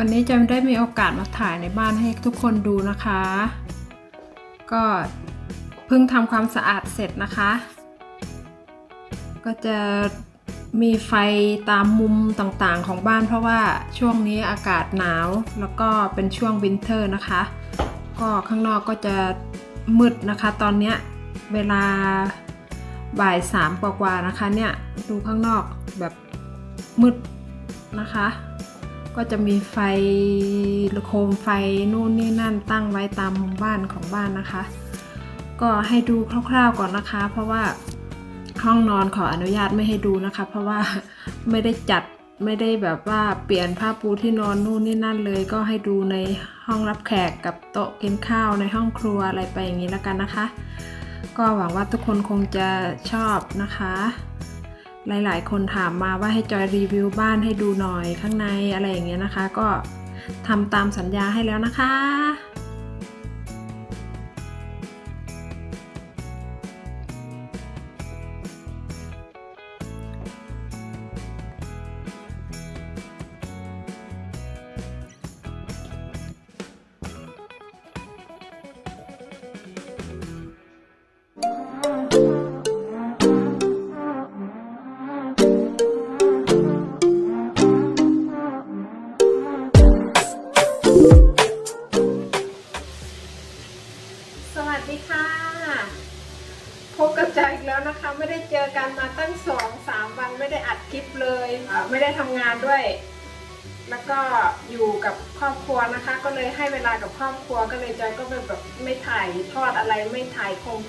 วันนี้จะได้มีโอกาสมาถ่ายในบ้านให้ทุกคนดูนะคะ ก็เพิ่งทำความสะอาดเสร็จนะคะ ก็จะมีไฟตามมุมต่างๆของบ้านเพราะว่าช่วงนี้อากาศหนาวแล้วก็เป็นช่วงวินเทอร์นะคะ ก็ข้างนอกก็จะมืดนะคะตอนเนี้ยเวลาบ่ายสามกว่าๆนะคะเนี่ยดูข้างนอกแบบมืดนะคะ ก็จะมีไฟโคมไฟนู่นนี่นั่นตั้งไว้ตามมุมบ้านของบ้านนะคะ ก็ให้ดูคร่าวๆก่อนนะคะ เพราะว่าห้องนอนขออนุญาตไม่ให้ดูนะคะ เพราะว่าไม่ได้จัดไม่ได้แบบว่าเปลี่ยนผ้าปูที่นอนนู่นนี่นั่นเลย ก็ให้ดูในห้องรับแขกกับโต๊ะกินข้าวในห้องครัวอะไรไปอย่างนี้แล้วกันนะคะ ก็หวังว่าทุกคนคงจะชอบนะคะ หลาย ๆ คนถามมาว่าให้จอยรีวิวบ้านให้ดูหน่อยข้างในอะไรอย่างเงี้ยนะคะ ก็ทำตามสัญญาให้แล้วนะคะ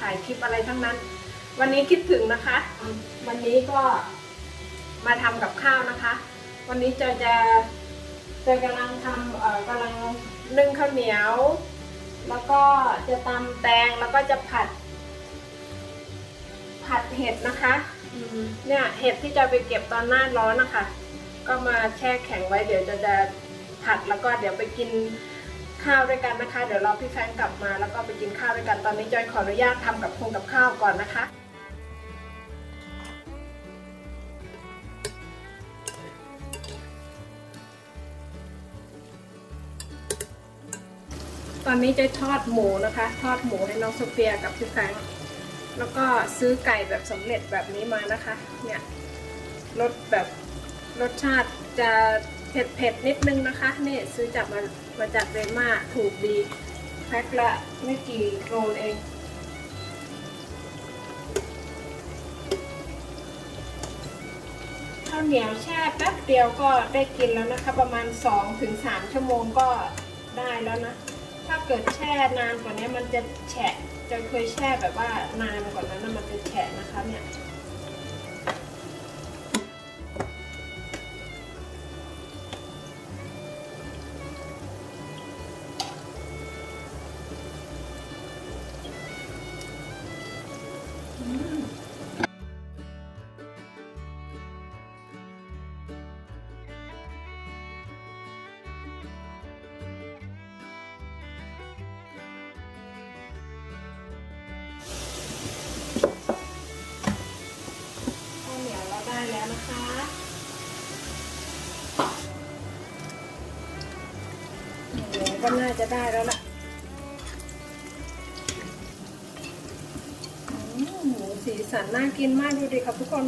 ถ่ายคลิปอะไรทั้งนั้น วันนี้คิดถึงนะคะ วันนี้ก็มาทำกับข้าวนะคะ วันนี้จอยจะจอยกำลังทำเอ่อกำลังนึ่งข้าวเหนียว แล้วก็จะตำแตงแล้วก็จะผัด ผัดเห็ดนะคะเนี่ยเห็ดที่จะไปเก็บตอนหน้าร้อนนะคะ ก็มาแช่แข็งไว้เดี๋ยวจะจะผัดแล้วก็เดี๋ยวไปกิน ข้าวด้วยกันนะคะ เดี๋ยวรอพี่แฟนกลับมาแล้วก็ไปกินข้าวด้วยกันตอนนี้จอยขออนุญาตทำกับคงกับข้าวก่อนนะคะตอนนี้จะทอดหมูนะคะ ทอดหมูให้น้องโซเฟียกับพี่แฟงแล้วก็ซื้อไก่แบบสำเร็จแบบนี้มานะคะ เนี่ยรสแบบรสชาติจะ เผ็ดเผ็ดๆนิดนึงนะคะนี่ซื้อจากมามาจากเรม่าถูกดีแพ็คละไม่กี่โลเองข้าวเหนียวแช่แป๊บเดียวก็ได้กินแล้วนะคะ ประมาณ 2-3 ชั่วโมงก็ได้แล้วนะ ถ้าเกิดแช่นานกว่านี้มันจะแฉะจะเคยแช่แบบว่านานกว่านั้นมันจะแฉะนะคะเนี่ย จะได้แล้วล่ะหมูสีสันน่ากินมากดูดิครับทุกคน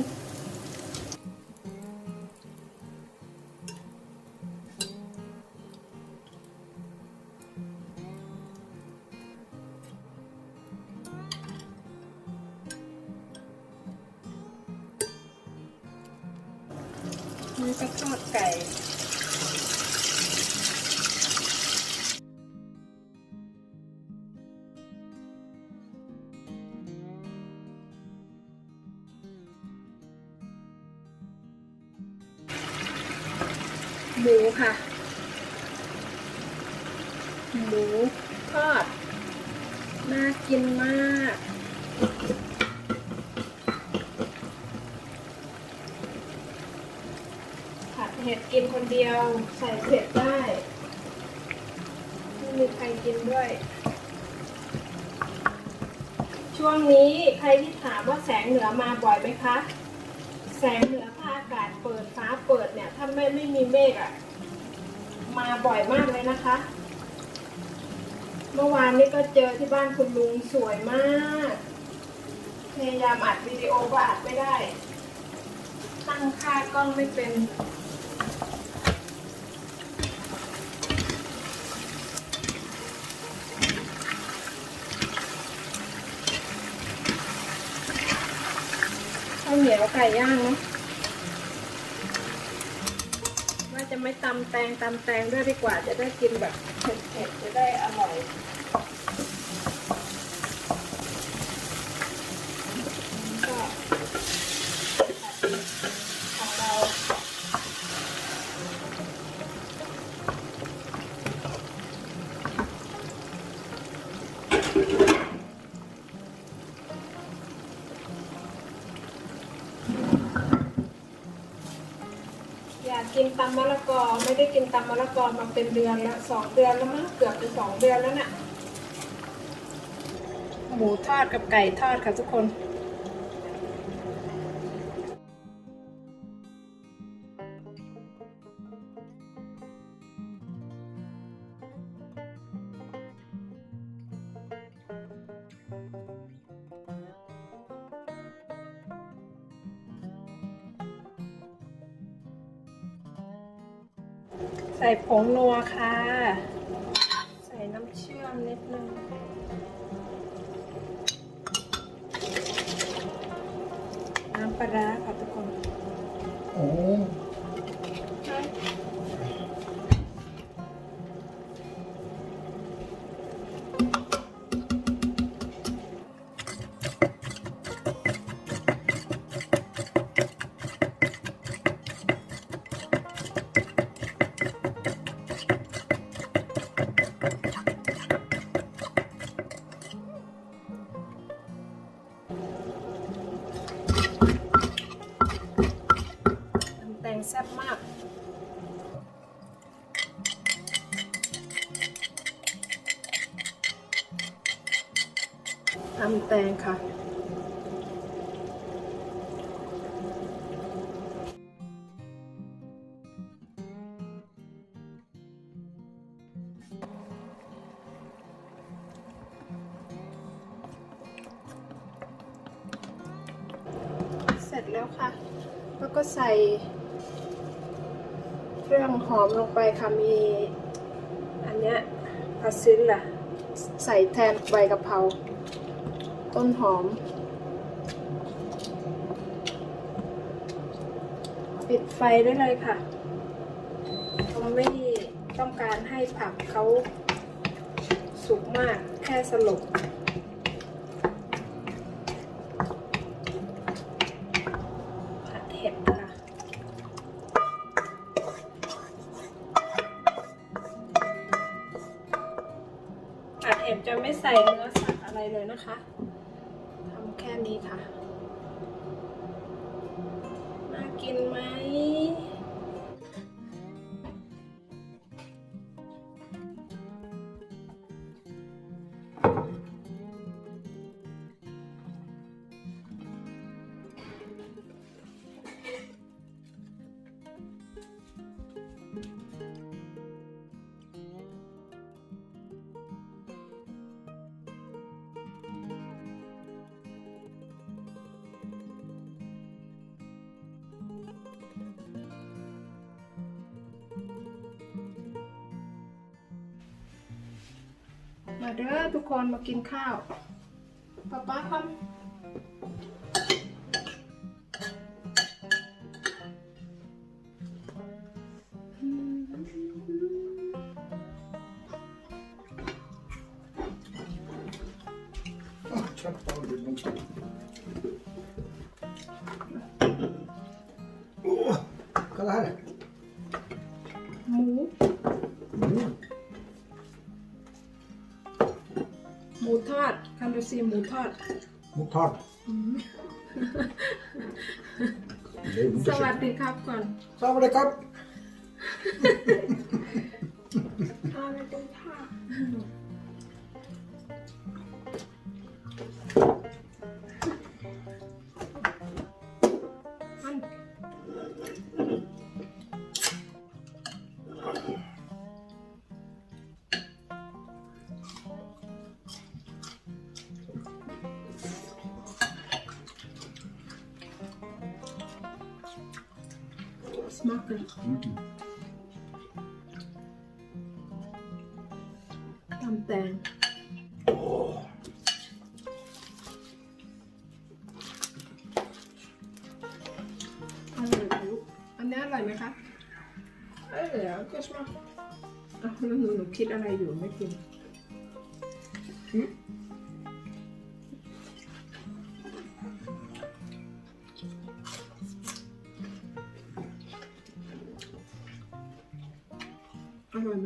หมูค่ะ หมูทอด น่ากินมาก ผัดเห็ดกินคนเดียว ใส่เผ็ดได้ไม่มีใครกินด้วย ช่วงนี้ใครที่ถามว่าแสงเหนือมาบ่อยไหมคะ แสงเหนือาอากาศเปิดฟ้าเปิดเนี่ย ถ้าไม่ไม่มีเมฆอะมาบ่อยมากเลยนะคะ เมื่อวานนี้ก็เจอที่บ้านคุณลุงสวยมาก พยายามอัดวิดีโอก็อัดไม่ได้ ตั้งค่ากล้องไม่เป็นข้าวเหนียวไก่ย่างเนาะว่าจะ ไม่ตำแตงตำแตงด้วยดีกว่าจะได้กินแบบเผ็ดๆจะได้อร่อย กินตำมะละกอไม่ได้กินตำมะละกอมาเป็นเดือนแล้วสองเดือนแล้วมั้งเกือบจะสองเดือนแล้วน่ะหมูทอดกับไก่ทอดค่ะทุกคน ใส่ผงนัวค่ะ ใส่น้ำเชื่อมนิดนึงน้ำปลา น้ำแตงค่ะ เสร็จแล้วค่ะ แล้วก็ใส่เครื่องหอมลงไปค่ะ มี อันเนี้ยพาซิลล่ะ ใส่แทนใบกะเพรา ต้นหอม ปิดไฟได้เลยค่ะเราไม่ต้องการให้ผักเขาสุกมากแค่สลบผัดเห็ดค่ะผัดเห็ดจะไม่ใส่เนื้อสัตว์อะไรเลยนะคะ ทำแเด้อทุกคนมากินข้าวป๊าป๊าครั ดคันดูซีหมูทอด Motard. Det är ส inte วัส så. ดีครับก่อน Sawadee krap. อะไรกันค่ะมัน smaker ตำแตงอร่อยไหมลูกอันนี้อร่อยไหมคะเอ้ยเดี๋ยวก็ชอบอะแล้วหนูหนูคิดอะไรอยู่ไม่กิน อร่อยไห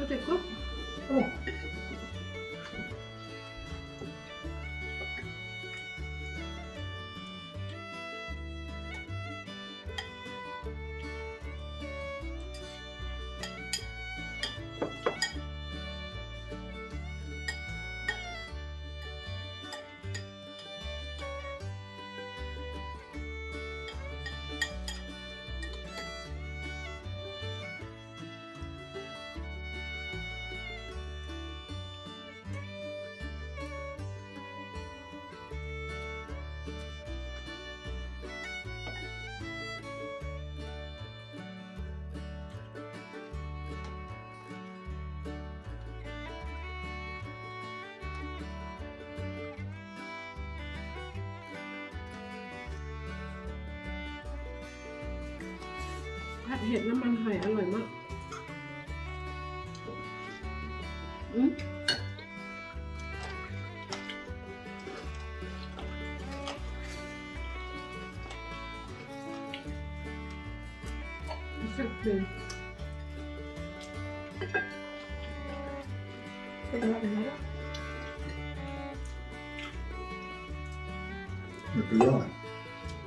후대급? 어. ผัดเห็ดน้ำมันหอยอร่อยมากอืมแซ่บเลยเป็นอะไรนะ Mycket bra.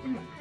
Så.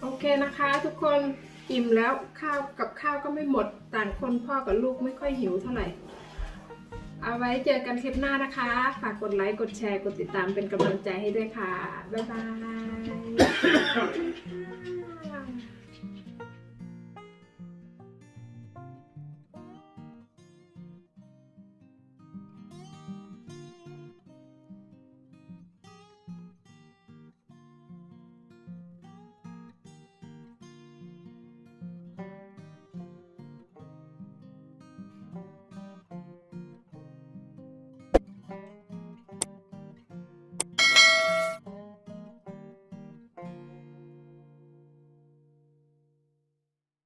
โอเคนะคะ ทุกคนอิ่มแล้วข้าวกับข้าวก็ไม่หมด ต่างคนพ่อกับลูกไม่ค่อยหิวเท่าไหร่ เอาไว้เจอกันคลิปหน้านะคะ ฝากกดไลค์ กดแชร์ กดติดตามเป็นกำลังใจให้ด้วยค่ะ บ๊ายบาย